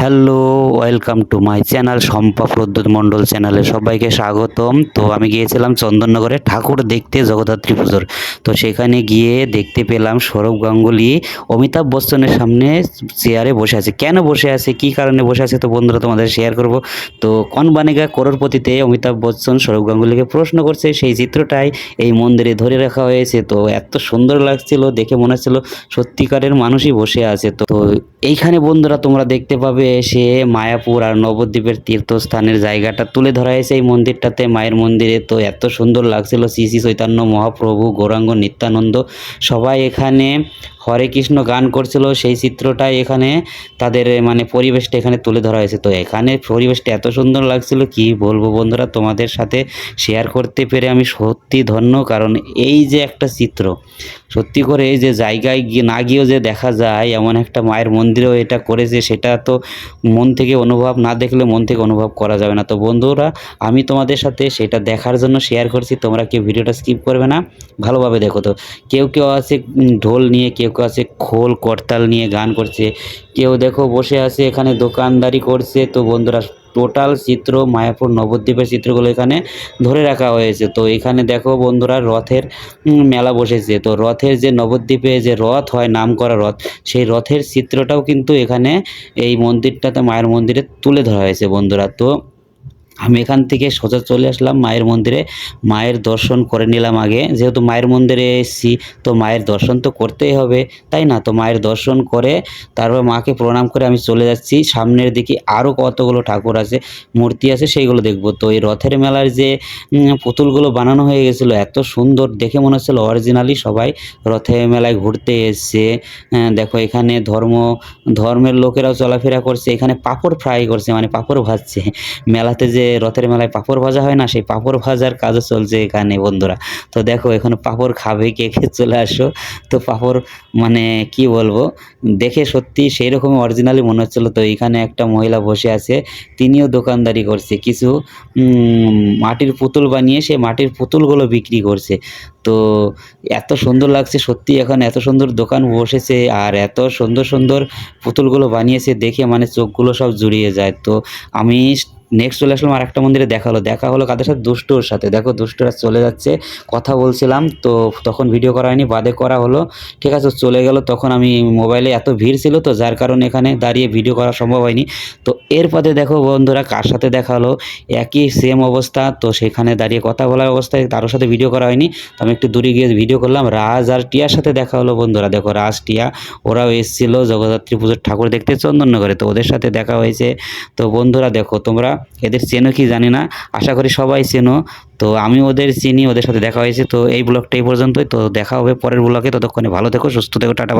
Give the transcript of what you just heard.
Hello Welcome to my channel Sampa Pradyut Mondal চ্যানেলে সবাইকে স্বাগতম। তো আমি গিয়েছিলাম চন্দননগরে ঠাকুর দেখতে, জগদ্ধাত্রী পুজোর। তো সেখানে গিয়ে দেখতে পেলাম সৌরভ গাঙ্গুলি অমিতাভ বচ্চনের সামনে চেয়ারে বসে আছে। কেন বসে আছে? কী কারণে বসে আছে? তো বন্ধুরা, তোমাদের শেয়ার করব। তো কন বানেগা করোরপতিতে অমিতাভ বচ্চন সৌরভ গাঙ্গুলিকে প্রশ্ন করছে, সেই চিত্রটাই এই মন্দিরে ধরে রাখা হয়েছে। তো এত সুন্দর লাগছিল, দেখে মনে হচ্ছিল সত্যিকারের মানুষই বসে আছে। তো এইখানে বন্ধুরা, তোমরা দেখতে পাবে এসে মায়াপুর আর নবদ্বীপের তীর্থস্থানের জায়গাটা তুলে ধরা হয়েছে এই মন্দিরটাতে। মায়ের মন্দিরে তো এত সুন্দর লাগছিল শ্রী শ্রী চৈতন্য মহাপ্রভু, গৌরাঙ্গ নিত্যানন্দ। সবাই এখানে হরে কৃষ্ণ গান করছিল। সেই চিত্রটাই এখানে তাদের মানে পরিবেশটা এখানে তুলে ধরা হয়েছে। তো এখানে পরিবেশটা এত সুন্দর লাগছিল, কি বলব বন্ধুরা, তোমাদের সাথে শেয়ার করতে পেরে আমি সত্যি ধন্য। কারণ এই যে একটা চিত্র সত্যি করে যে জায়গায় গিয়ে না গিয়েও যে দেখা যায়, এমন একটা মায়ের মন্দিরেও এটা করেছে, সেটা তো মন থেকে অনুভব, না দেখলে মন থেকে অনুভব করা যাবে না। তো বন্ধুরা, আমি তোমাদের সাথে সেটা দেখার জন্য শেয়ার করছি, তোমরা কেউ ভিডিওটা স্কিপ করবে না, ভালোভাবে দেখো তো। কেউ কেউ আছে ঢোল নিয়ে, কেউ কেউ আছে খোল, করতাল নিয়ে গান করছে, কেউ দেখো বসে আছে, এখানে দোকানদারি করছে। তো বন্ধুরা টোটাল চিত্র মায়াপুর নবদ্বীপের চিত্রগুলো এখানে ধরে রাখা হয়েছে। তো এখানে দেখো বন্ধুরা রথের মেলা বসেছে। তো রথের যে নবদ্বীপে যে রথ হয়, নাম করা রথ, সেই রথের চিত্রটাও কিন্তু এখানে এই মন্দিরটাতে মায়ের মন্দিরে তুলে ধরা হয়েছে বন্ধুরা। তো আমি এখান থেকে সোজা চলে আসলাম মায়ের মন্দিরে। মায়ের দর্শন করে নিলাম আগে। যেহেতু মায়ের মন্দিরে এসেছি তো মায়ের দর্শন তো করতেই হবে তাই না? তো মায়ের দর্শন করে তারপর মাকে প্রণাম করে আমি চলে যাচ্ছি। সামনের দিকে আরও কতগুলো ঠাকুর আছে মূর্তি আছে সেইগুলো দেখব। তো এই রথের মেলার যে পুতুলগুলো বানানো হয়ে গেছিল এত সুন্দর দেখে মনে হচ্ছিল অরিজিনালি সবাই রথের মেলায় ঘুরতে এসছে। হ্যাঁ, দেখো এখানে ধর্ম ধর্মের লোকেরাও চলাফেরা করছে এখানে পাপড় ফ্রাই করছে মানে পাপড় ভাজছে। মেলাতে যে রথের মেলায় পাঁপড় ভাজা হয় না, সেই পাঁপড় ভাজার কাজও চলছে এখানে বন্ধুরা। তো দেখো, এখন পাঁপড় খাবে কে কে চলে আসো। তো পাঁপড় মানে কি বলব? দেখে সত্যি সেই রকমই অরিজিনালি মনে হচ্ছিল। তো এখানে একটা মহিলা বসে আছে, তিনিও দোকানদারি করছে। কিছু মাটির পুতুল বানিয়ে সে মাটির পুতুলগুলো বিক্রি করছে। তো এত সুন্দর লাগছে, সত্যি এখন এত সুন্দর দোকান বসেছে আর এত সুন্দর সুন্দর পুতুলগুলো বানিয়েছে। দেখে মানে চোখগুলো সব জুড়িয়ে যায়। তো আমি নেক্সট চলে আসলাম আর একটা মন্দিরে, দেখা হলো। দেখা হলো কাদের সাথে? দুষ্টুর সাথে। দেখো, দুষ্টুরা চলে যাচ্ছে, কথা বলছিলাম, তো তখন ভিডিও করা হয়নি, বাদে করা হলো। ঠিক আছে, চলে গেল, তখন আমি মোবাইলে এত ভিড় ছিল, তো যার কারণে এখানে দাঁড়িয়ে ভিডিও করা সম্ভব হয়নি। তো এর পথে দেখো বন্ধুরা, কার সাথে দেখা হলো? একই সেম অবস্থা, তো সেখানে দাঁড়িয়ে কথা বলার অবস্থায় তারও সাথে ভিডিও করা হয়নি। তো আমি একটু দূরে গিয়ে ভিডিও করলাম, রাজ আর টিয়ার সাথে দেখা হলো বন্ধুরা। দেখো, রাজ, টিয়া, ওরাও এসেছিল, জগদ্ধাত্রী পুজোর ঠাকুর দেখতে চন্দননগরে, তো ওদের সাথে দেখা হয়েছে। তো বন্ধুরা, দেখো তোমরা এদের চেনো কি জানি না। আশা করি সবাই চেনো। তো আমি ওদের চিনি, ওদের সাথে দেখা হয়েছে। তো এই ব্লগটা এই পর্যন্তই। তো দেখা হবে পরের ব্লগে। ততক্ষণে ভালো থেকো, সুস্থ থেকো, টাটা